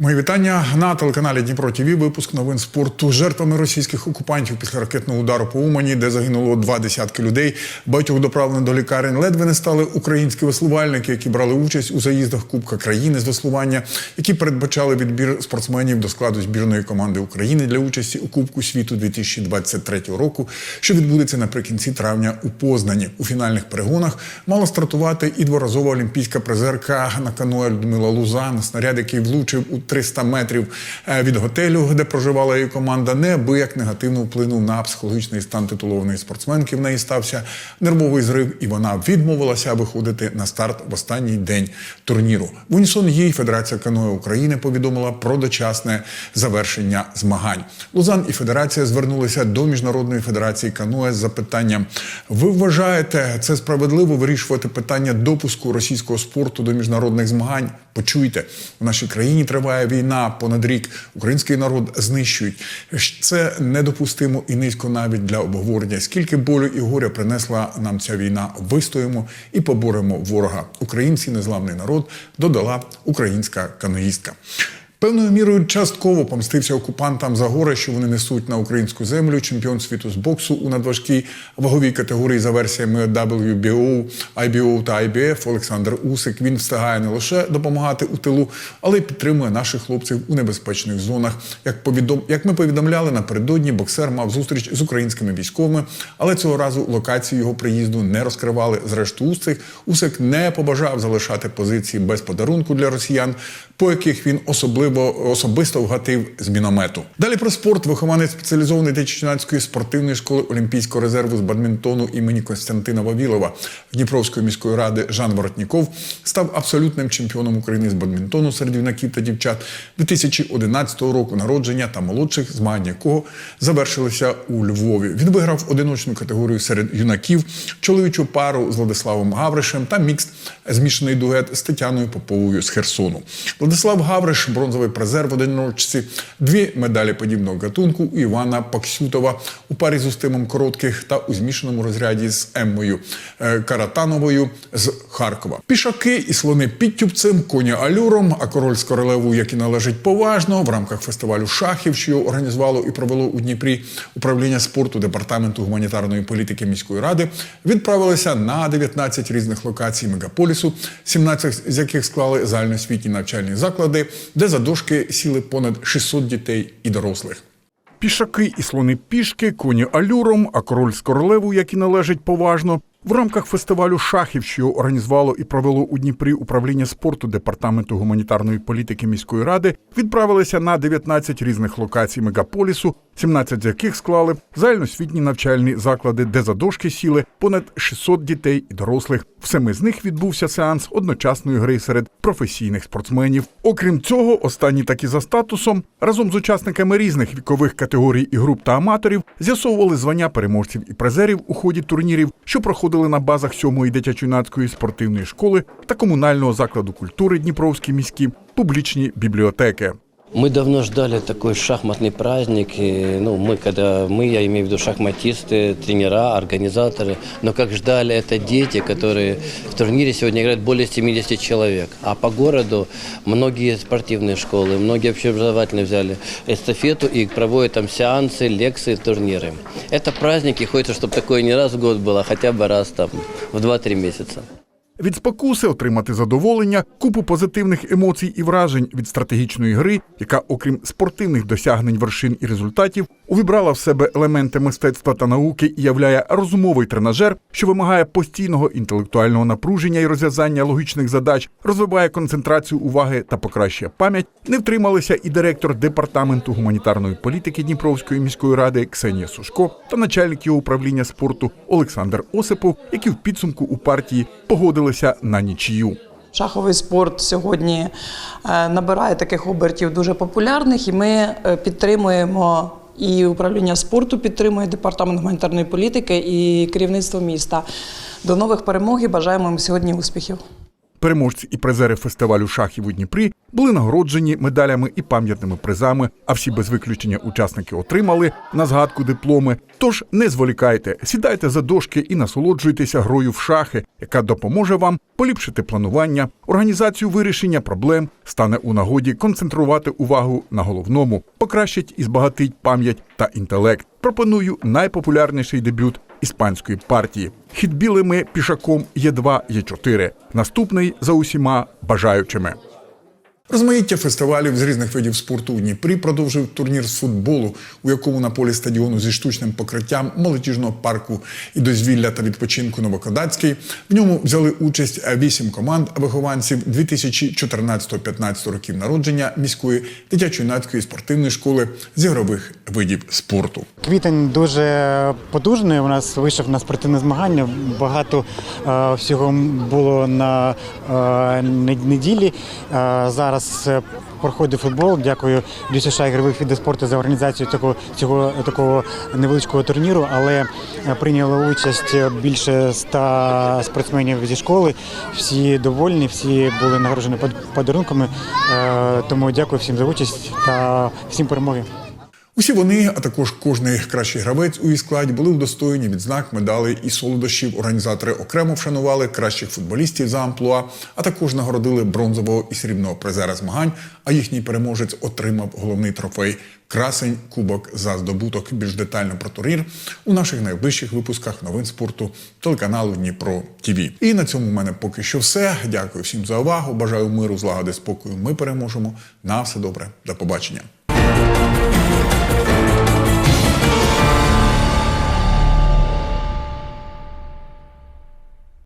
Мої вітання на телеканалі Дніпро ТВ. Випуск новин спорту жертвами російських окупантів після ракетного удару по Умані, де загинуло два десятки людей. Багатьох доправлено до лікарень. Ледве не стали українські веслувальники, які брали участь у заїздах Кубка країни з веслування, які передбачали відбір спортсменів до складу збірної команди України для участі у Кубку світу 2023 року, що відбудеться наприкінці травня у Познані. У фінальних перегонах мала стартувати і дворазова олімпійська призерка на каное Людмила Лузан, снаряд, який влучив у 300 метрів е, від готелю, де проживала її команда, неабияк негативно вплинув на психологічний стан титулованої спортсменки. В неї стався нервовий зрив, і вона відмовилася виходити на старт в останній день турніру. В унісон їй Федерація каное України повідомила про дочасне завершення змагань. Лузан і Федерація звернулися до міжнародної федерації каное з запитанням: ви вважаєте це справедливо вирішувати питання допуску російського спорту до міжнародних змагань? Почуйте, в нашій країні триває війна понад рік. Український народ знищують. Це недопустимо і низько навіть для обговорення. Скільки болю і горя принесла нам ця війна? Вистоїмо і поборемо ворога. Українці незламний народ додала українська каноїстка. Певною мірою частково помстився окупантам за горе, що вони несуть на українську землю. Чемпіон світу з боксу у надважкій ваговій категорії за версіями WBO, IBO та IBF Олександр Усик. Він встигає не лише допомагати у тилу, але й підтримує наших хлопців у небезпечних зонах. Як повідом, як ми повідомляли напередодні, боксер мав зустріч з українськими військовими, але цього разу локацію його приїзду не розкривали. Зрештою, Усик Усик не побажав залишати позиції без подарунку для росіян, по яких він особливо особисто вгатив з міномету. Далі про спорт вихованець спеціалізованої Теччинацької спортивної школи Олімпійського резерву з бадмінтону імені Костянтина Вавілова Дніпровської міської ради Жан Воротніков став абсолютним чемпіоном України з бадмінтону серед юнаків та дівчат 2011 року народження та молодших змагань якого завершилися у Львові. Він виграв одиночну категорію серед юнаків, чоловічу пару з Владиславом Гавришем та мікс змішаний дует з Тетяною Поповою з Херсону. Владислав Гавриш бронзовий призер в одиночці, дві медалі подібного гатунку у Івана Паксютова у парі з Устимом Коротких та у змішаному розряді з Еммою е, Каратановою з Харкова. Пішаки і слони підтюбцем, коні алюром, а король з королевою, як і належить поважно, в рамках фестивалю шахів, що його організувало і провело у Дніпрі управління спорту департаменту гуманітарної політики міської ради, відправилися на 19 різних локацій мегаполісу, 17 з яких склали загальноосвітні навчальні заклади, де за дошки сіли понад 600 дітей і дорослих. Пішаки і слони пішки, коні алюром, а король з королевою, які належать поважно. В рамках фестивалю шахів, що організувало і провело у Дніпрі управління спорту департаменту гуманітарної політики міської ради, відправилися на 19 різних локацій мегаполісу, 17 з яких склали загальноосвітні навчальні заклади, де за дошки сіли понад 600 дітей і дорослих. В семи з них відбувся сеанс одночасної гри серед професійних спортсменів. Окрім цього, останні такі за статусом разом з учасниками різних вікових категорій і груп та аматорів з'ясовували звання переможців і призерів у ході турнірів, що проходили на базах 7-ї дитячо-юнацької спортивної школи та комунального закладу культури Дніпровські міські публічні бібліотеки. Мы давно ждали такой шахматный праздник. И, ну, мы, когда мы, я имею в виду шахматисты, тренера, организаторы, но как ждали это дети, которые в турнире сегодня играют более 70 человек. А по городу многие спортивные школы, многие общеобразовательные взяли эстафету и проводят там сеансы, лекции, турниры. Это праздник, и хочется, чтобы такое не раз в год было, а хотя бы раз там в 2-3 месяца. Від спокуси отримати задоволення, купу позитивних емоцій і вражень від стратегічної гри, яка, окрім спортивних досягнень вершин і результатів, увібрала в себе елементи мистецтва та науки і являє розумовий тренажер, що вимагає постійного інтелектуального напруження і розв'язання логічних задач, розвиває концентрацію уваги та покращує пам'ять. Не втрималися і директор департаменту гуманітарної політики Дніпровської міської ради Ксенія Сушко та начальник його управління спорту Олександр Осипов, які в підсумку у партії погодилися на нічию. Шаховий спорт сьогодні е, набирає таких обертів дуже популярних, і ми е, підтримуємо. І управління спорту підтримує департамент гуманітарної політики і керівництво міста. До нових перемог і бажаємо їм сьогодні успіхів. Переможці і призери фестивалю шахів у Дніпрі були нагороджені медалями і пам'ятними призами. А всі без виключення учасники отримали на згадку дипломи. Тож не зволікайте, сідайте за дошки і насолоджуйтеся грою в шахи, яка допоможе вам поліпшити планування, організацію вирішення проблем, стане у нагоді концентрувати увагу на головному, покращить і збагатить пам'ять та інтелект. Пропоную найпопулярніший дебют іспанської партії. Хід білими пішаком Є2, Є4. Наступний за усіма бажаючими. Розмаїття фестивалів з різних видів спорту у Дніпрі продовжив турнір з футболу, у якому на полі стадіону зі штучним покриттям молодіжного парку і дозвілля та відпочинку Новокодацький. В ньому взяли участь вісім команд вихованців 2014-15 років народження міської дитячо-юнацької спортивної школи з ігрових видів спорту. Квітень дуже потужний. У нас вийшов на спортивне змагання. Багато е, всього було на е, неділі. Е, зараз е, проходить футбол. Дякую ДЮСШ ігрових видів спорту за організацію такого цього такого невеличкого турніру. Але прийняли участь більше ста спортсменів зі школи. Всі довольні, всі були нагороджені под- подарунками. Е, Тому дякую всім за участь та всім перемоги. Усі вони, а також кожний кращий гравець у її складі, були удостоєні відзнак, медалей і солодощів. Організатори окремо вшанували кращих футболістів за амплуа, а також нагородили бронзового і срібного призера змагань. А їхній переможець отримав головний трофей красень кубок за здобуток. Більш детально про турнір у наших найближчих випусках новин спорту телеканалу Дніпро ТІВІ. І на цьому в мене поки що все. Дякую всім за увагу. Бажаю миру, злагоди, спокою. Ми переможемо. На все добре. До побачення.